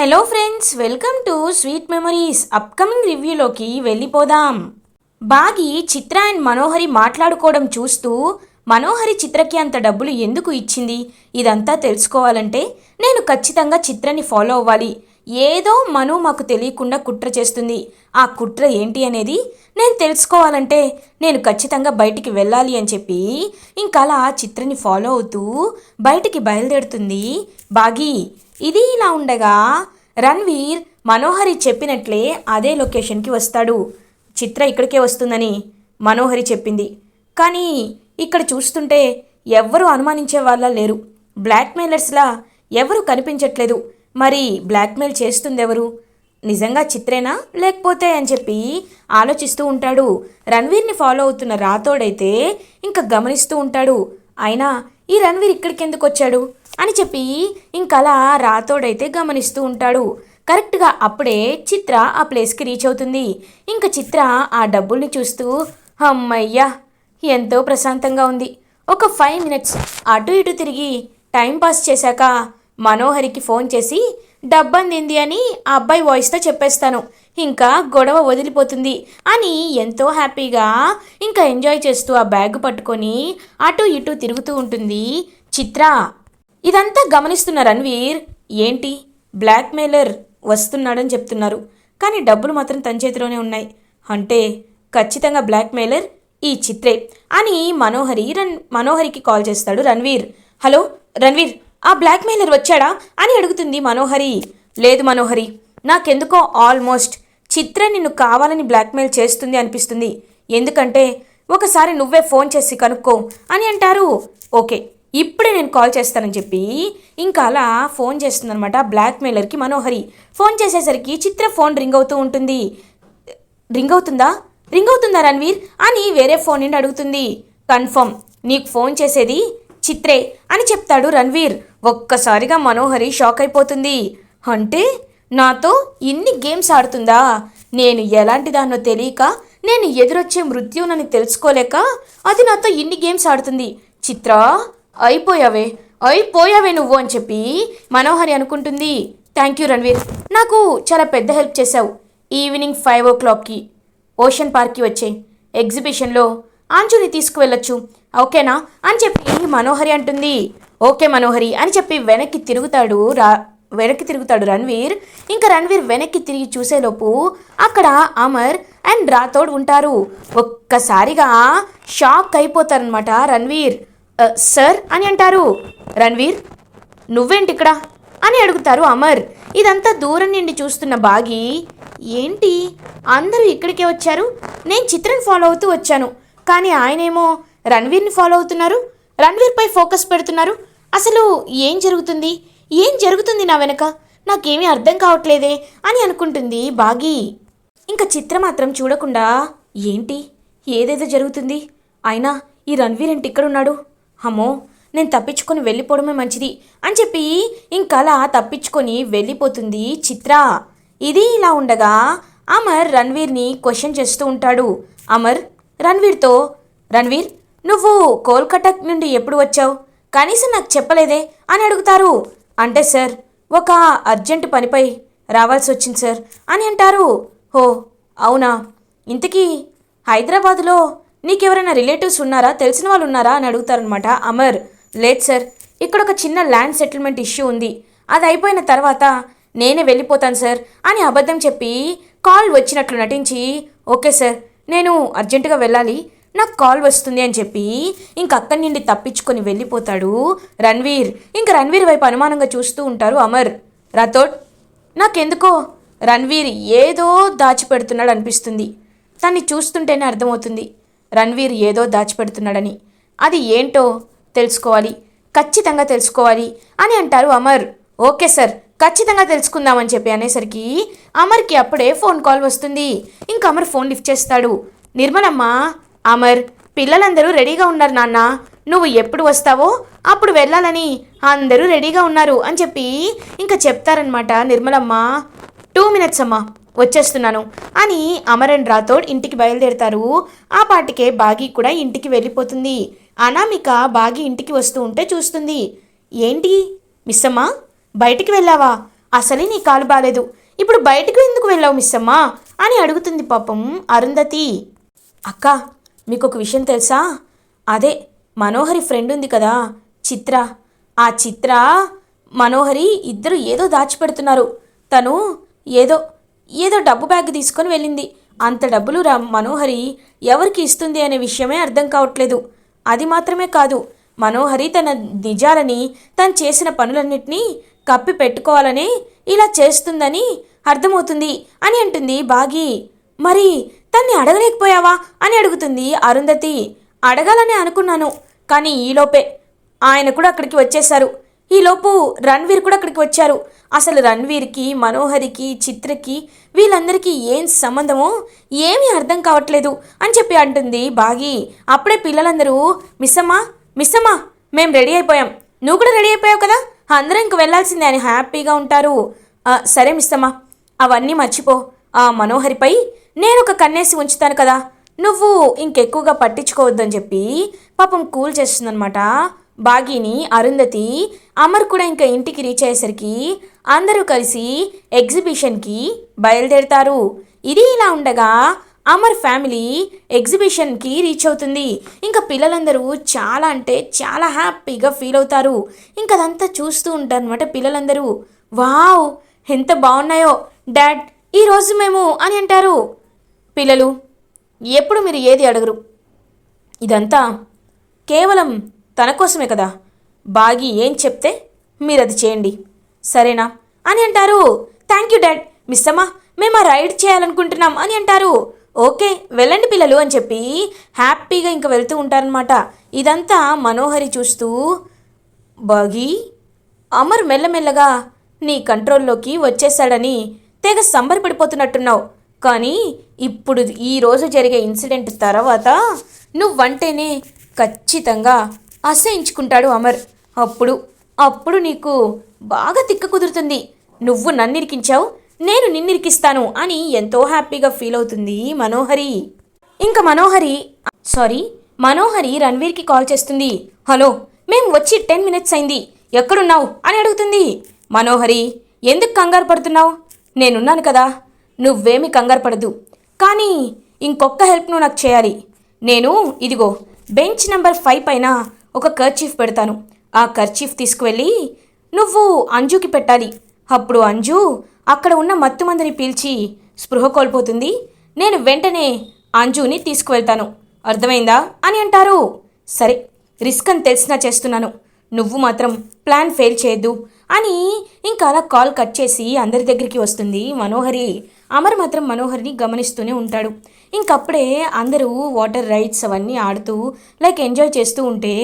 Hello friends welcome to sweet memories upcoming రివ్యూలోకి వెళ్ళిపోదాం. బాగి చిత్ర and మనోహరి మాట్లాడుకోవడం చూస్తూ మనోహరి చిత్రకి అంత డబ్బులు ఎందుకు ఇచ్చింది? ఇదంతా తెలుసుకోవాలంటే నేను ఖచ్చితంగా చిత్రని ఫాలో అవ్వాలి. ఏదో మను మాకు తెలియకుండా కుట్ర చేస్తుంది. ఆ కుట్ర ఏంటి అనేది నేను తెలుసుకోవాలంటే నేను ఖచ్చితంగా బయటికి వెళ్ళాలి అని చెప్పి ఇంకలా చిత్రని ఫాలో అవుతూ బయటికి బయలుదేరుతుంది. బాగి ఇది ఇలా ఉండగా రణ్వీర్ మనోహరి చెప్పినట్లే అదే లొకేషన్కి వస్తాడు. చిత్ర ఇక్కడికే వస్తుందని మనోహరి చెప్పింది. కానీ ఇక్కడ చూస్తుంటే ఎవ్వరూ అనుమానించే వాళ్ళ లేరు. బ్లాక్మెయిలర్స్లా ఎవరు కనిపించట్లేదు. మరి బ్లాక్మెయిల్ చేస్తుంది ఎవరు నిజంగా చిత్రేనా? లేకపోతే అని చెప్పి ఆలోచిస్తూ ఉంటాడు. రణ్వీర్ని ఫాలో అవుతున్న రాతోడైతే ఇంకా గమనిస్తూ ఉంటాడు. అయినా ఈ రణ్వీర్ ఇక్కడికి ఎందుకు వచ్చాడు? అని చెప్పి ఇంకలా రాతోడైతే గమనిస్తూ ఉంటాడు. కరెక్ట్గా అప్పుడే చిత్ర ఆ ప్లేస్కి రీచ్ అవుతుంది. ఇంకా చిత్ర ఆ డబ్బుల్ని చూస్తూ అమ్మయ్యా ఎంతో ప్రశాంతంగా ఉంది. ఒక ఫైవ్ మినిట్స్ అటు ఇటు తిరిగి టైం పాస్ చేశాక మనోహరికి ఫోన్ చేసి డబ్బందింది అని ఆ అబ్బాయి వాయిస్తో చెప్పేస్తాను. ఇంకా గొడవ వదిలిపోతుంది అని ఎంతో హ్యాపీగా ఇంకా ఎంజాయ్ చేస్తూ ఆ బ్యాగ్ పట్టుకొని అటు ఇటు తిరుగుతూ ఉంటుంది చిత్ర. ఇదంతా గమనిస్తున్న రణ్వీర్ ఏంటి? బ్లాక్మెయిలర్ వస్తున్నాడని చెప్తున్నారు. కానీ డబ్బులు మాత్రం తన చేతిలోనే ఉన్నాయి. అంటే ఖచ్చితంగా బ్లాక్మెయిలర్ ఈ చిత్రే అని మనోహరి రన్ మనోహరికి కాల్ చేస్తాడు రణ్వీర్. హలో రణ్వీర్ ఆ బ్లాక్మెయిలర్ వచ్చాడా? అని అడుగుతుంది మనోహరి. లేదు మనోహరి నాకెందుకో ఆల్మోస్ట్ చిత్ర నిన్ను కావాలని బ్లాక్మెయిల్ చేస్తుంది అనిపిస్తుంది. ఎందుకంటే ఒకసారి నువ్వే ఫోన్ చేసి కనుక్కో అని అంటారు. ఓకే ఇప్పుడే నేను కాల్ చేస్తానని చెప్పి ఇంకా అలా ఫోన్ చేస్తుందనమాట బ్లాక్మెయిలర్కి మనోహరి. ఫోన్ చేసేసరికి చిత్ర ఫోన్ రింగ్ అవుతూ ఉంటుంది. రింగ్ అవుతుందా? రింగ్ అవుతుందా రణ్వీర్? అని వేరే ఫోన్ నుండి అడుగుతుంది. కన్ఫర్మ్. నీకు ఫోన్ చేసేది చిత్రే అని చెప్తాడు రణ్వీర్. ఒక్కసారిగా మనోహరి షాక్ అయిపోతుంది. అంటే నాతో ఇన్ని గేమ్స్ ఆడుతుందా? నేను ఎలాంటి దాన్నో తెలియక నేను ఎదురొచ్చే మృత్యునని తెలుసుకోలేక అది నాతో ఇన్ని గేమ్స్ ఆడుతుంది. చిత్ర? అయిపోయావే? అయిపోయావే నువ్వు అని చెప్పి మనోహరి అనుకుంటుంది. థ్యాంక్ యూ రణ్వీర్ నాకు చాలా పెద్ద హెల్ప్ చేశావు ఈవినింగ్ ఫైవ్ ఓ క్లాక్కి. ఓషన్ పార్క్కి వచ్చే ఎగ్జిబిషన్లో అంజుని తీసుకువెళ్ళొచ్చు. ఓకేనా? అని చెప్పి మనోహరి అంటుంది. ఓకే మనోహరి అని చెప్పి వెనక్కి తిరుగుతాడు రా వెనక్కి తిరుగుతాడు రణ్వీర్. ఇంకా రణ్వీర్ వెనక్కి తిరిగి చూసేలోపు అక్కడ అమర్ అండ్ రాథోడ్ ఉంటారు. ఒక్కసారిగా షాక్ అయిపోతారనమాట రణ్వీర్. సార్ అని అంటారు. రణ్వీర్ నువ్వేంటి ఇక్కడ అని అడుగుతారు అమర్. ఇదంతా దూరం నుండి చూస్తున్న బాగి ఏంటి? అందరూ ఇక్కడికే వచ్చారు? నేను చిత్రని ఫాలో అవుతూ వచ్చాను. కానీ ఆయనేమో రణ్వీర్ని ఫాలో అవుతున్నారు రణ్వీర్పై ఫోకస్ పెడుతున్నారు. అసలు ఏం జరుగుతుంది? ఏం జరుగుతుంది నా వెనక? నాకేమీ అర్థం కావట్లేదే అని అనుకుంటుంది బాగి. ఇంకా చిత్ర మాత్రం చూడకుండా ఏంటి? ఏదేదో జరుగుతుంది? అయినా ఈ రణ్వీర్ ఏంటి ఇక్కడున్నాడు? అమ్మో నేను తప్పించుకొని వెళ్ళిపోవడమే మంచిది అని చెప్పి ఇంకలా తప్పించుకొని వెళ్ళిపోతుంది చిత్ర. ఇది ఇలా ఉండగా అమర్ రణ్వీర్ని క్వశ్చన్ చేస్తూ ఉంటాడు. అమర్ రణ్వీర్తో రణ్వీర్ నువ్వు కోల్కతా నుండి ఎప్పుడు వచ్చావు? కనీసం నాకు చెప్పలేదే అని అడుగుతారు. అంటే సార్ ఒక అర్జెంట్ పనిపై రావాల్సి వచ్చింది సార్ అని అంటారు. హో అవునా? ఇంతకీ హైదరాబాద్లో నీకెవరైనా రిలేటివ్స్ ఉన్నారా? తెలిసిన వాళ్ళు ఉన్నారా? అని అడుగుతారనమాట అమర్ లేదు సార్. ఇక్కడ ఒక చిన్న ల్యాండ్ సెటిల్మెంట్ ఇష్యూ ఉంది. అది అయిపోయిన తర్వాత నేనే వెళ్ళిపోతాను సార్ అని అబద్ధం చెప్పి కాల్ వచ్చినట్లు నటించి ఓకే సార్ నేను అర్జెంటుగా వెళ్ళాలి. నాకు కాల్ వస్తుంది అని చెప్పి ఇంక అక్కడి నుండి తప్పించుకొని వెళ్ళిపోతాడు రణ్వీర్. ఇంక రణ్వీర్ వైపు అనుమానంగా చూస్తూ ఉంటారు అమర్. రాథోడ్ నాకెందుకో? రణ్వీర్ ఏదో దాచిపెడుతున్నాడు అనిపిస్తుంది. తన్ని చూస్తుంటేనే అర్థమవుతుంది. రణ్వీర్ ఏదో దాచిపెడుతున్నాడని. అది ఏంటో తెలుసుకోవాలి. ఖచ్చితంగా తెలుసుకోవాలి అని అంటారు అమర్. ఓకే సార్ ఖచ్చితంగా తెలుసుకుందామని చెప్పి అనేసరికి అమర్కి అప్పుడే ఫోన్ కాల్ వస్తుంది. ఇంక అమర్ ఫోన్ లిఫ్ట్ చేస్తాడు. నిర్మలమ్మ అమర్ పిల్లలందరూ రెడీగా ఉన్నారు నాన్న. నువ్వు ఎప్పుడు వస్తావో అప్పుడు వెళ్ళాలని అందరూ రెడీగా ఉన్నారు అని చెప్పి ఇంకా చెప్తారనమాట నిర్మలమ్మ. టూ మినిట్స్ అమ్మా. వచ్చేస్తున్నాను. అని అమరన్ రాథోడ్ ఇంటికి బయలుదేరుతారు. ఆ పాటికే బాగి కూడా ఇంటికి వెళ్ళిపోతుంది. అనామిక బాగి ఇంటికి వస్తూ ఉంటే చూస్తుంది. ఏంటి? మిస్సమ్మా బయటికి వెళ్ళావా? అసలే నీ కాలు బాలేదు. ఇప్పుడు బయటకు ఎందుకు వెళ్ళావు మిస్సమ్మా? అని అడుగుతుంది పాపం అరుంధతి. అక్క మీకు ఒక విషయం తెలుసా? అదే మనోహరి ఫ్రెండ్ ఉంది కదా చిత్ర. ఆ చిత్ర మనోహరి ఇద్దరు ఏదో దాచిపెడుతున్నారు. తను ఏదో ఏదో డబ్బు బ్యాగ్ తీసుకొని వెళ్ళింది. అంత డబ్బులు రా మనోహరి ఎవరికి ఇస్తుంది అనే విషయమే అర్థం కావట్లేదు. అది మాత్రమే కాదు మనోహరి తన నిజాలని తను చేసిన పనులన్నింటినీ కప్పి పెట్టుకోవాలని ఇలా చేస్తుందని అర్థమవుతుంది అని అంటుంది బాగి. మరి తన్ని అడగలేకపోయావా అని అడుగుతుంది అరుంధతి. అడగాలని అనుకున్నాను కానీ ఈలోపే ఆయన కూడా అక్కడికి వచ్చేశారు. ఈలోపు రణ్వీర్ కూడా అక్కడికి వచ్చారు. అసలు రణ్వీర్కి మనోహరికి చిత్రకి వీళ్ళందరికీ ఏం సంబంధమో ఏమీ అర్థం కావట్లేదు అని చెప్పి అంటుంది బాగి. అప్పుడే పిల్లలందరూ మిస్సమ్మా మిస్సమ్మా మేము రెడీ అయిపోయాం. నువ్వు కూడా రెడీ అయిపోయావు కదా? అందరం ఇంక వెళ్ళాల్సిందే అని హ్యాపీగా ఉంటారు. సరే మిస్సమ్మా అవన్నీ మర్చిపో. ఆ మనోహరిపై నేను ఒక కన్నేసి ఉంచుతాను కదా. నువ్వు ఇంకెక్కువగా పట్టించుకోవద్దని చెప్పి పాపం కూల్ చేస్తుందనమాట బాగీని అరుంధతి అమర్ కూడా ఇంకా ఇంటికి రీచ్ అయ్యేసరికి అందరూ కలిసి ఎగ్జిబిషన్కి బయలుదేరుతారు. ఇది ఇలా ఉండగా అమర్ ఫ్యామిలీ ఎగ్జిబిషన్కి రీచ్ అవుతుంది. ఇంకా పిల్లలందరూ చాలా అంటే చాలా హ్యాపీగా ఫీల్ అవుతారు. ఇంకా అదంతా చూస్తూ ఉంటారు అనమాట పిల్లలందరూ. వావ్ ఎంత బాగున్నాయో! డాడ్ ఈరోజు మేము అని అంటారు. పిల్లలు ఎప్పుడు మీరు ఏది అడగరు? ఇదంతా కేవలం తన కోసమే కదా? బాగి ఏం చెప్తే మీరు అది చేయండి. సరేనా? అని అంటారు. Thank you dad. మిస్ అమ్మా మేము ఆ రైడ్ చేయాలనుకుంటున్నాం అని అంటారు. ఓకే వెళ్ళండి పిల్లలు అని చెప్పి హ్యాపీగా ఇంకా వెళ్తూ ఉంటారనమాట ఇదంతా మనోహరి చూస్తూ బాగి అమర్ మెల్లమెల్లగా నీ కంట్రోల్లోకి వచ్చేసాడని తెగ సంబరపడిపోతున్నట్టున్నావు. కానీ ఇప్పుడు ఈ రోజు జరిగే ఇన్సిడెంట్ తర్వాత నువ్వంటేనే ఖచ్చితంగా అసహించుకుంటాడు అమర్. అప్పుడు అప్పుడు నీకు బాగా తిక్క కుదురుతుంది. నువ్వు నన్నిరికించావు నేను నిన్నిరికిస్తాను అని ఎంతో హ్యాపీగా ఫీల్ అవుతుంది మనోహరి. ఇంకా మనోహరి సారీ మనోహరి రణ్వీర్కి కాల్ చేస్తుంది. హలో మేము వచ్చి టెన్ మినిట్స్ అయింది. ఎక్కడున్నావు అని అడుగుతుంది. మనోహరి ఎందుకు కంగారు పడుతున్నావు? నేనున్నాను కదా. నువ్వేమి కంగారు పడదు. కానీ ఇంకొక హెల్ప్ నువ్వు నాకు చేయాలి. నేను ఇదిగో బెంచ్ నెంబర్ ఫైవ్ పైన ఒక కర్చీఫ్ పెడతాను. ఆ కర్చీఫ్ తీసుకువెళ్ళి నువ్వు అంజుకి పెట్టాలి. అప్పుడు అంజు అక్కడ ఉన్న మత్తుమందిని పీల్చి స్పృహ కోల్పోతుంది. నేను వెంటనే అంజుని తీసుకువెళ్తాను. అర్థమైందా? అని అంటారు. సరే రిస్క్ అని తెలిసినా చేస్తున్నాను. నువ్వు మాత్రం ప్లాన్ ఫెయిల్ చేయొద్దు అని ఇంకా అలా కాల్ కట్ చేసి అందరి దగ్గరికి వస్తుంది మనోహరి. అమర్ మాత్రం మనోహరిని గమనిస్తూనే ఉంటాడు. ఇంకప్పుడే అందరూ వాటర్ రైడ్స్ అవన్నీ ఆడుతూ లైక్ ఎంజాయ్ చేస్తూ ఉంటే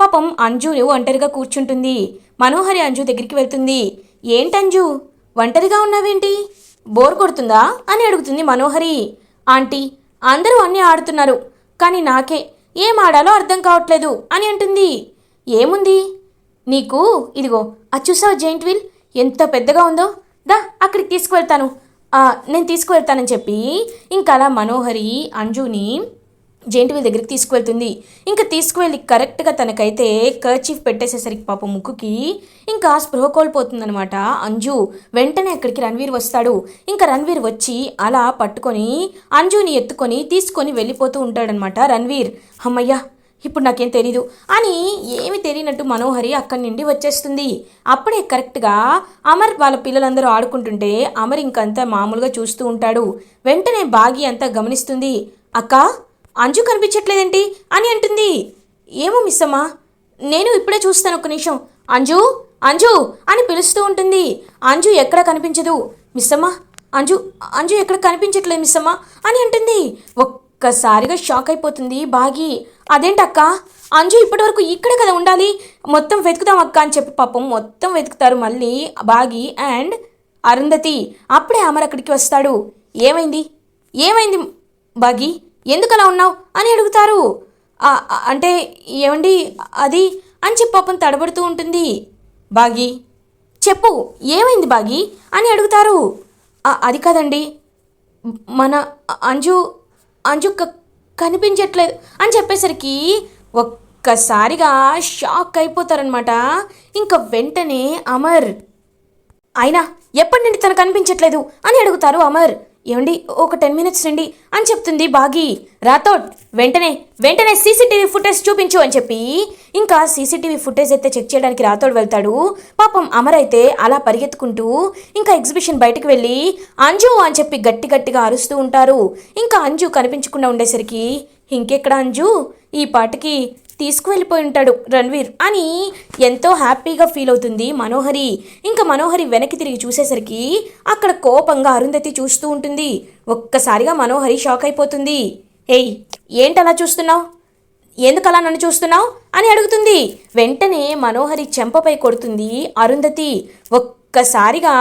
పాపం అంజు ఒంటరిగా కూర్చుంటుంది. మనోహరి అంజు దగ్గరికి వెళ్తుంది. ఏంటంజు ఒంటరిగా ఉన్నావేంటి? బోర్ కొడుతుందా? అని అడుగుతుంది మనోహరి. ఆంటీ అందరూ అన్నీ ఆడుతున్నారు కానీ నాకే ఏం ఆడాలో అర్థం కావట్లేదు అని అంటుంది. ఏముంది? నీకు ఇదిగో అది చూసావా జైంట్ వీల్ ఎంత పెద్దగా ఉందో. దా అక్కడికి తీసుకువెళ్తాను. నేను తీసుకువెళ్తానని చెప్పి ఇంకా అలా మనోహరి అంజుని జైంట్ దగ్గరికి తీసుకువెళ్తుంది. ఇంకా తీసుకువెళ్ళి కరెక్ట్గా తనకైతే కర్చీఫ్ పెట్టేసేసరికి పాపం ముక్కుకి ఇంకా స్పృహ కోల్పోతుందనమాట అంజు వెంటనే అక్కడికి రణ్వీర్ వస్తాడు. ఇంకా రణ్వీర్ వచ్చి అలా పట్టుకొని అంజుని ఎత్తుకొని తీసుకొని వెళ్ళిపోతూ ఉంటాడనమాట రణ్వీర్. అమ్మయ్యా! ఇప్పుడు నాకేం తెలీదు. అని ఏమి తెలియనట్టు మనోహరి అక్కడి నుండి వచ్చేస్తుంది. అప్పుడే కరెక్ట్గా అమర్ వాళ్ళ పిల్లలందరూ ఆడుకుంటుంటే అమర్ ఇంకంతా మామూలుగా చూస్తూ ఉంటాడు. వెంటనే బాగి అంతా గమనిస్తుంది. అక్క అంజు కనిపించట్లేదేంటి? అని అంటుంది. ఏమో మిస్ అమ్మా నేను ఇప్పుడే చూస్తాను ఒక్క నిమిషం. అంజు అంజు అని పిలుస్తూ ఉంటుంది. అంజు ఎక్కడ కనిపించదు. మిస్సమ్మ అంజు అంజు ఎక్కడ కనిపించట్లేదు మిస్సమ్మ అని అంటుంది. ఒక్కసారిగా షాక్ అయిపోతుంది బాగి. అదేంటక్క? అంజు ఇప్పటివరకు ఇక్కడే కదా ఉండాలి? మొత్తం వెతుకుదాం అక్క అని చెప్పి పాపం మొత్తం వెతుకుతారు మళ్ళీ బాగి అండ్ అరుంధతి. అప్పుడే అమర్ అక్కడికి వస్తాడు. ఏమైంది? ఏమైంది బాగి? ఎందుకు అలా ఉన్నావు? అని అడుగుతారు. అంటే ఏమండి? అది అని చెప్పి పాపం తడబడుతూ ఉంటుంది. బాగి చెప్పు ఏమైంది బాగి? అని అడుగుతారు. అది కాదండి. మన అంజు అంజుక్క కనిపించట్లేదు అని చెప్పేసరికి ఒక్కసారిగా షాక్ అయిపోతారనమాట ఇంకా వెంటనే అమర్ అయినా ఎప్పటి నుండి తను కనిపించట్లేదు? అని అడుగుతారు అమర్. ఏమండి? ఒక టెన్ మినిట్స్ రండి అని చెప్తుంది బాగి. రాథోడ్ వెంటనే వెంటనే సీసీటీవీ ఫుటేజ్ చూపించు అని చెప్పి ఇంకా సీసీటీవీ ఫుటేజ్ అయితే చెక్ చేయడానికి రాథోడ్ వెళ్తాడు. పాపం అమర్ అయితే అలా పరిగెత్తుకుంటూ ఇంకా ఎగ్జిబిషన్ బయటకు వెళ్ళి అంజు అని చెప్పి గట్టి గట్టిగా అరుస్తూ ఉంటారు. ఇంకా అంజు కనిపించకుండా ఉండేసరికి ఇంకెక్కడ అంజు? ఈ పాటకి తీసుకువెళ్ళిపోయి ఉంటాడు రణ్వీర్ అని ఎంతో హ్యాపీగా ఫీల్ అవుతుంది మనోహరి. ఇంకా మనోహరి వెనక్కి తిరిగి చూసేసరికి అక్కడ కోపంగా అరుంధతి చూస్తూ ఉంటుంది. ఒక్కసారిగా మనోహరి షాక్ అయిపోతుంది. ఏయ్ ఏంటలా చూస్తున్నావు? ఎందుకలా నన్ను చూస్తున్నావు? అని అడుగుతుంది. వెంటనే మనోహరి చెంపపై కొడుతుంది అరుంధతి. ఒక్కసారిగా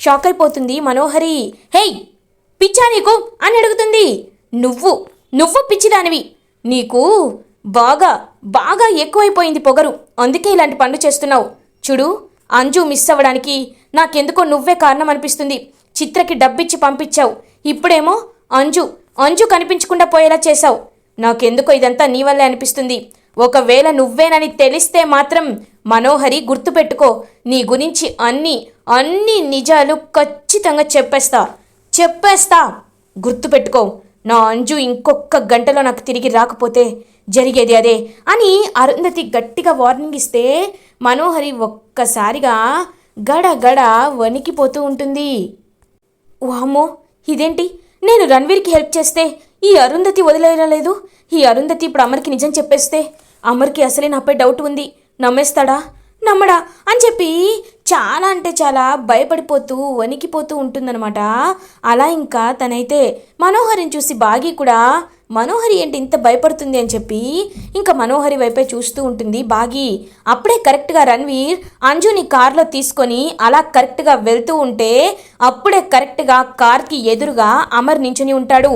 షాక్ అయిపోతుంది మనోహరి. హేయ్ పిచ్చా నీకు? అని అడుగుతుంది. నువ్వు నువ్వు పిచ్చిదానివి. నీకు బాగా బాగా ఎక్కువైపోయింది పొగరు. అందుకే ఇలాంటి పనులు చేస్తున్నావు. చూడు అంజు మిస్ అవ్వడానికి నాకెందుకో నువ్వే కారణం అనిపిస్తుంది చిత్రకి డబ్బిచ్చి పంపించావు. ఇప్పుడేమో అంజు అంజు కనిపించకుండా పోయేలా చేశావు. నాకెందుకో ఇదంతా నీ వల్లే అనిపిస్తుంది. ఒకవేళ నువ్వేనని తెలిస్తే మాత్రం మనోహరి గుర్తుపెట్టుకో. నీ గురించి అన్ని అన్ని నిజాలు ఖచ్చితంగా చెప్పేస్తా. చెప్పేస్తా. గుర్తుపెట్టుకో. నా అంజు ఇంకొక గంటలో నాకు తిరిగి రాకపోతే జరిగేది అదే అని అరుంధతి గట్టిగా వార్నింగ్ ఇస్తే మనోహరి ఒక్కసారిగా గడ గడ వణికిపోతూ ఉంటుంది. వామ్మో ఇదేంటి? నేను రణ్వీర్కి హెల్ప్ చేస్తే ఈ అరుంధతి వదిలేయలేదు ఈ అరుంధతి ఇప్పుడు అమర్కి నిజం చెప్పేస్తే? అమర్కి అసలే నాపై డౌట్ ఉంది. నమ్మేస్తాడా? నమ్మడా అని చెప్పి చాలా అంటే చాలా భయపడిపోతూ వణికిపోతూ ఉంటుందన్నమాట. అలా ఇంకా తనైతే మనోహరిని చూసి బాగి కూడా మనోహరి ఏంటి ఇంత భయపడుతుంది? అని చెప్పి ఇంకా మనోహరి వైపే చూస్తూ ఉంటుంది. బాగి అప్పుడే కరెక్ట్గా రణ్వీర్ అంజుని కార్లో తీసుకొని అలా కరెక్ట్గా వెళ్తూ ఉంటే అప్పుడే కరెక్ట్గా కార్కి ఎదురుగా అమర్ నించుని ఉంటాడు.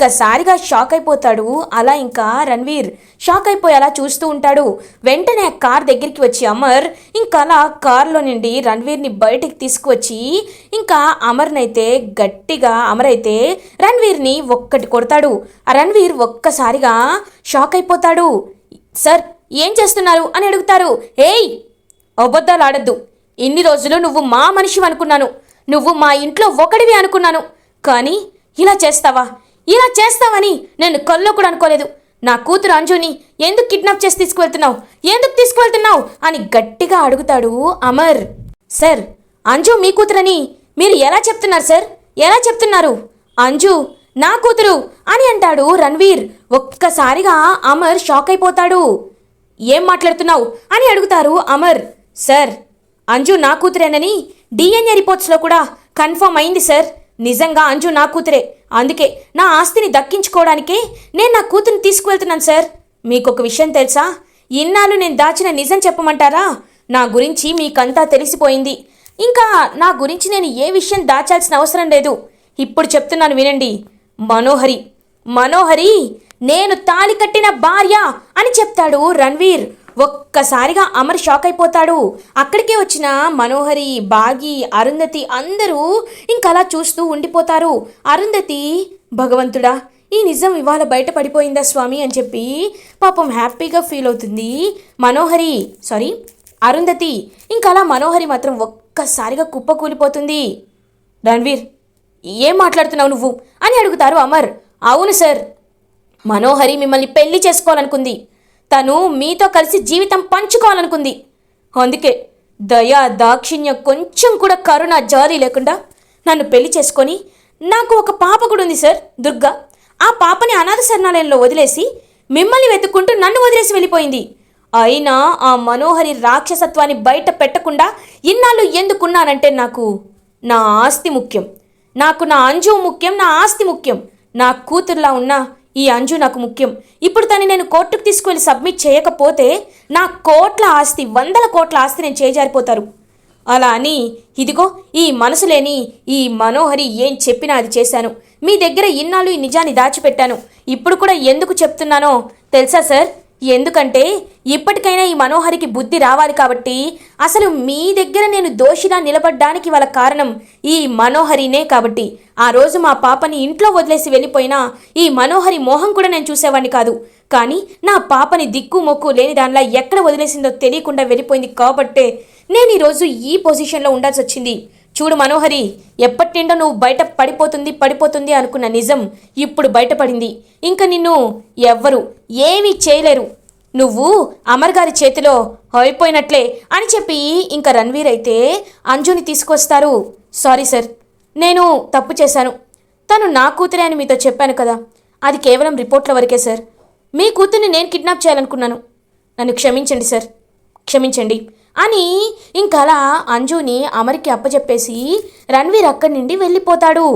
ఒక్కసారిగా షాక్ అయిపోతాడు. అలా ఇంకా రణ్వీర్ షాక్ అయిపోయి అలా చూస్తూ ఉంటాడు. వెంటనే ఆ కార్ దగ్గరికి వచ్చి అమర్ ఇంకా అలా కార్లో నుండి రణ్వీర్ని బయటికి తీసుకువచ్చి ఇంకా అమర్నైతే గట్టిగా అమర్ అయితే రణ్వీర్ని ఒక్కటి కొడతాడు. ఆ రణ్వీర్ ఒక్కసారిగా షాక్ అయిపోతాడు. సార్ ఏం చేస్తున్నారు? అని అడుగుతారు. ఏయ్ అబద్ధాలు ఆడద్దు ఇన్ని రోజులు నువ్వు మా మనిషి అనుకున్నాను. నువ్వు మా ఇంట్లో ఒకడివి అనుకున్నాను. కానీ ఇలా చేస్తావా? ఇలా చేస్తావని నేను కల్లో కూడా అనుకోలేదు. నా కూతురు అంజుని ఎందుకు కిడ్నాప్ చేసి తీసుకువెళ్తున్నావు? ఎందుకు తీసుకువెళ్తున్నావు? అని గట్టిగా అడుగుతాడు అమర్. సార్ అంజు మీ కూతురని మీరు ఎలా చెప్తున్నారు సార్? ఎలా చెప్తున్నారు? అంజు నా కూతురు అని అంటాడు రణ్వీర్. ఒక్కసారిగా అమర్ షాక్ అయిపోతాడు. ఏం మాట్లాడుతున్నావు? అని అడుగుతారు అమర్. సార్ అంజు నా కూతురేనని డిఎన్ఏ రిపోర్ట్స్లో కూడా కన్ఫర్మ్ అయింది సార్. నిజంగా అంజు నా కూతురే. అందుకే నా ఆస్తిని దక్కించుకోవడానికే నేను నా కూతురిని తీసుకువెళ్తున్నాను సార్. మీకు ఒక విషయం తెలుసా? ఇన్నాళ్ళు నేను దాచిన నిజం చెప్పమంటారా? నా గురించి మీకంతా తెలిసిపోయింది. ఇంకా నా గురించి నేను ఏ విషయం దాచాల్సిన అవసరం లేదు. ఇప్పుడు చెప్తున్నాను వినండి. మనోహరి. మనోహరి నేను తాళి కట్టిన భార్య అని చెప్తాడు రణ్వీర్. ఒక్కసారిగా అమర్ షాక్ అయిపోతాడు. అక్కడికే వచ్చిన మనోహరి బాగి అరుంధతి అందరూ ఇంకలా చూస్తూ ఉండిపోతారు. అరుంధతి భగవంతుడా ఈ నిజం ఇవాళ బయట పడిపోయిందా స్వామి అని చెప్పి పాపం హ్యాపీగా ఫీల్ అవుతుంది. మనోహరి సారీ అరుంధతి ఇంకలా మనోహరి మాత్రం ఒక్కసారిగా కుప్పకూలిపోతుంది రణ్వీర్ ఏం మాట్లాడుతున్నావు నువ్వు? అని అడుగుతారు అమర్. అవును సార్ మనోహరి మిమ్మల్ని పెళ్ళి చేసుకోవాలనుకుంది. తను మీతో కలిసి జీవితం పంచుకోవాలనుకుంది. అందుకే దయా దాక్షిణ్యం కొంచెం కూడా కరుణ జారీ లేకుండా నన్ను పెళ్ళి చేసుకొని నాకు ఒక పాప కూడా ఉంది సార్ దుర్గా. ఆ పాపని అనాథ శరణాలయంలో వదిలేసి మిమ్మల్ని వెతుక్కుంటూ నన్ను వదిలేసి వెళ్ళిపోయింది. అయినా ఆ మనోహరి రాక్షసత్వాన్ని బయట పెట్టకుండా ఇన్నాళ్ళు ఎందుకున్నానంటే నాకు నా ఆస్తి ముఖ్యం. నాకు నా అంజు ముఖ్యం నా ఆస్తి ముఖ్యం. నా కూతుర్లా ఉన్న ఈ అంజు నాకు ముఖ్యం. ఇప్పుడు తను నేను కోర్టుకు తీసుకువెళ్ళి సబ్మిట్ చేయకపోతే నా కోట్ల ఆస్తి వందల కోట్ల ఆస్తి నేను చేజారిపోతారు. అలా అని ఇదిగో ఈ మనసు లేని ఈ మనోహరి ఏం చెప్పినా అది చేశాను. మీ దగ్గర ఇన్నాళ్ళు ఈ నిజాన్ని దాచిపెట్టాను. ఇప్పుడు కూడా ఎందుకు చెప్తున్నానో తెలుసా సార్? ఎందుకంటే ఇప్పటికైనా ఈ మనోహరికి బుద్ధి రావాలి కాబట్టి అసలు మీ దగ్గర నేను దోషిలా నిలబడ్డానికి వాళ్ళ కారణం ఈ మనోహరినే కాబట్టి. ఆ రోజు మా పాపని ఇంట్లో వదిలేసి వెళ్ళిపోయినా ఈ మనోహరి మోహం కూడా నేను చూసేవాడిని కాదు. కానీ నా పాపని దిక్కు మొక్కు లేని దానిలా ఎక్కడ వదిలేసిందో తెలియకుండా వెళ్ళిపోయింది కాబట్టే నేను ఈరోజు ఈ పొజిషన్లో ఉండాల్సి వచ్చింది. చూడు మనోహరి ఎప్పటి నిండో నువ్వు బయట పడిపోతుంది పడిపోతుంది అనుకున్న నిజం ఇప్పుడు బయటపడింది. ఇంకా నిన్ను ఎవ్వరు ఏమీ చేయలేరు. నువ్వు అమర్ గారి చేతిలో అయిపోయినట్లే అని చెప్పి ఇంకా రణ్వీర్ అయితే అంజుని తీసుకొస్తారు. సారీ సార్ నేను తప్పు చేశాను. తను నా కూతురే అని మీతో చెప్పాను కదా. అది కేవలం రిపోర్ట్ల వరకే సార్. మీ కూతుర్ని నేను కిడ్నాప్ చేయాలనుకున్నాను. నన్ను క్షమించండి సార్. క్షమించండి. అని ఇంకలా అంజుని అమర్కి అప్పచెప్పేసి రణ్వీర్ అక్కడి నుండి వెళ్ళిపోతాడు.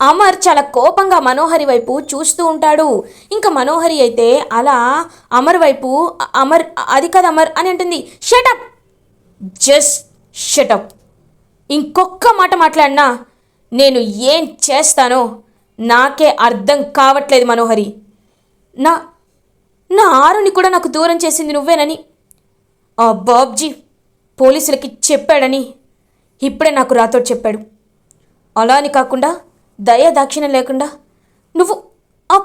అమర్ చాలా కోపంగా మనోహరి వైపు చూస్తూ ఉంటాడు. ఇంకా మనోహరి అయితే అలా అమర్ వైపు అమర్ అది కాదు అమర్ అని అంటుంది. షటప్ జస్ట్ షటప్ ఇంకొక్క మాట మాట్లాడినా నేను ఏం చేస్తానో నాకే అర్థం కావట్లేదు మనోహరి. నా నా ఆరుని కూడా నాకు దూరం చేసింది నువ్వేనని ఆ బాబ్జీ పోలీసులకి చెప్పాడని ఇప్పుడే నాకు రాతో చెప్పాడు. అలా అని కాకుండా దయ దాక్షిణ్యం లేకుండా నువ్వు ఆ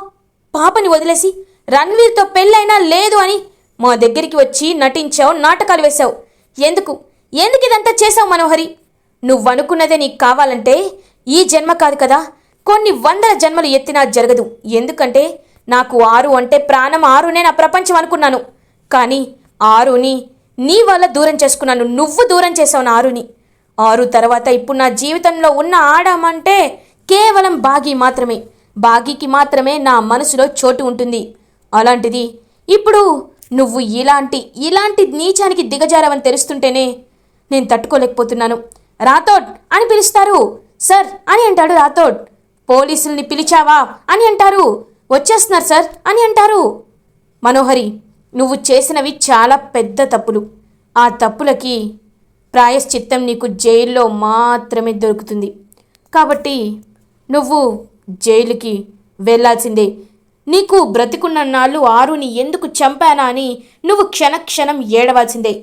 పాపని వదిలేసి రణ్వీర్తో పెళ్ళైనా లేదు అని మా దగ్గరికి వచ్చి నటించావు నాటకాలు వేశావు. ఎందుకు? ఎందుకు ఇదంతా చేశావు మనోహరి? నువ్వు అనుకున్నదే నీకు కావాలంటే ఈ జన్మ కాదు కదా. కొన్ని వందల జన్మలు ఎత్తినా జరగదు. ఎందుకంటే నాకు ఆరు అంటే ప్రాణం ఆరునే నా ప్రపంచం అనుకున్నాను. కానీ ఆరుని నీ వల్ల దూరం చేసుకున్నాను నువ్వు దూరం చేసావు నా ఆరుని. ఆరు తర్వాత ఇప్పుడు నా జీవితంలో ఉన్న ఆడమంటే కేవలం బాగి మాత్రమే. బాగీకి మాత్రమే నా మనసులో చోటు ఉంటుంది. అలాంటిది ఇప్పుడు నువ్వు ఇలాంటి ఇలాంటి నీచానికి దిగజారవని తెలుస్తుంటేనే నేను తట్టుకోలేకపోతున్నాను. రాథోడ్ అని పిలుస్తారు. సార్ అని అంటాడు రాథోడ్. పోలీసుల్ని పిలిచావా అని అంటారు. వచ్చేస్తున్నారు సార్ అని అంటారు. మనోహరి నువ్వు చేసినవి చాలా పెద్ద తప్పులు. ఆ తప్పులకి ప్రాయశ్చిత్తం నీకు జైల్లో మాత్రమే దొరుకుతుంది. కాబట్టి నువ్వు జైలుకి వెళ్ళాల్సిందే. నీకు బ్రతికున్న నాళ్ళు ఆరుని ఎందుకు చంపానా అని నువ్వు క్షణక్షణం ఏడవాల్సిందే.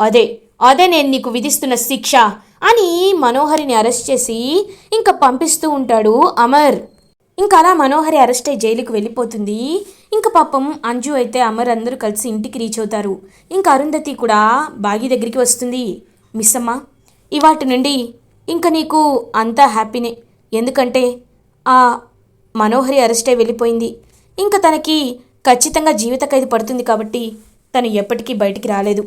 అదే అదే నేను నీకు విధిస్తున్న శిక్ష అని మనోహరిని అరెస్ట్ చేసి ఇంకా పంపిస్తూ ఉంటాడు అమర్. ఇంకా అలా మనోహరి అరెస్ట్ అయి జైలుకు వెళ్ళిపోతుంది. ఇంకా పాపం అంజు అయితే అమర్ అందరూ కలిసి ఇంటికి రీచ్ అవుతారు. ఇంకా అరుంధతి కూడా బాగి దగ్గరికి వస్తుంది. మిస్ అమ్మ ఇవాటి నుండి ఇంకా నీకు అంతా హ్యాపీనే ఎందుకంటే ఆ మనోహరి అరెస్ట్ అయి వెళ్ళిపోయింది. ఇంకా తనకి ఖచ్చితంగా జీవిత ఖైదు పడుతుంది కాబట్టి తను ఎప్పటికీ బయటికి రాలేదు.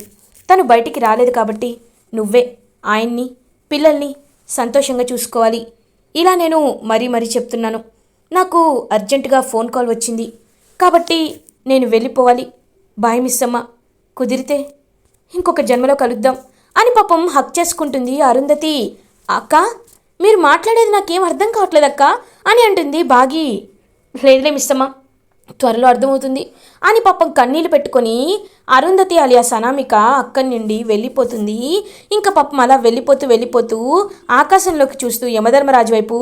తను బయటికి రాలేదు కాబట్టి నువ్వే ఆయన్ని పిల్లల్ని సంతోషంగా చూసుకోవాలి. ఇలా నేను మరీ మరీ చెప్తున్నాను. నాకు అర్జెంటుగా ఫోన్ కాల్ వచ్చింది. కాబట్టి నేను వెళ్ళిపోవాలి. బాయ్ మిస్ అమ్మ కుదిరితే ఇంకొక జన్మలో కలుద్దాం అని పాపం హక్ చేసుకుంటుంది అరుంధతి. అక్క మీరు మాట్లాడేది నాకేం అర్థం కావట్లేదు అక్క అని అంటుంది బాగి. లేదులే మిస్ అమ్మ త్వరలో అర్థమవుతుంది అని పాపం కన్నీళ్ళు పెట్టుకొని అరుంధతి అలియా సనామిక అక్కడి నుండి వెళ్ళిపోతుంది. ఇంకా పాపం అలా వెళ్ళిపోతూ వెళ్ళిపోతూ ఆకాశంలోకి చూస్తూ యమధర్మరాజు వైపు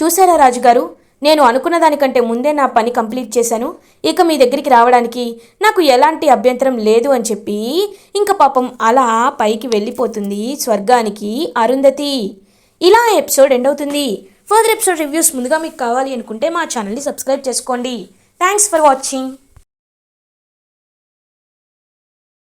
చూసారా రాజుగారు? నేను అనుకున్న దానికంటే ముందే నా పని కంప్లీట్ చేశాను. ఇక మీ దగ్గరికి రావడానికి నాకు ఎలాంటి అభ్యంతరం లేదు అని చెప్పి ఇంకా పాపం అలా పైకి వెళ్ళిపోతుంది స్వర్గానికి అరుంధతి. ఇలా ఎపిసోడ్ ఎండ్ అవుతుంది. ఫర్దర్ ఎపిసోడ్ రివ్యూస్ ముందుగా మీకు కావాలి అనుకుంటే మా ఛానల్ని సబ్స్క్రైబ్ చేసుకోండి. Thanks for watching.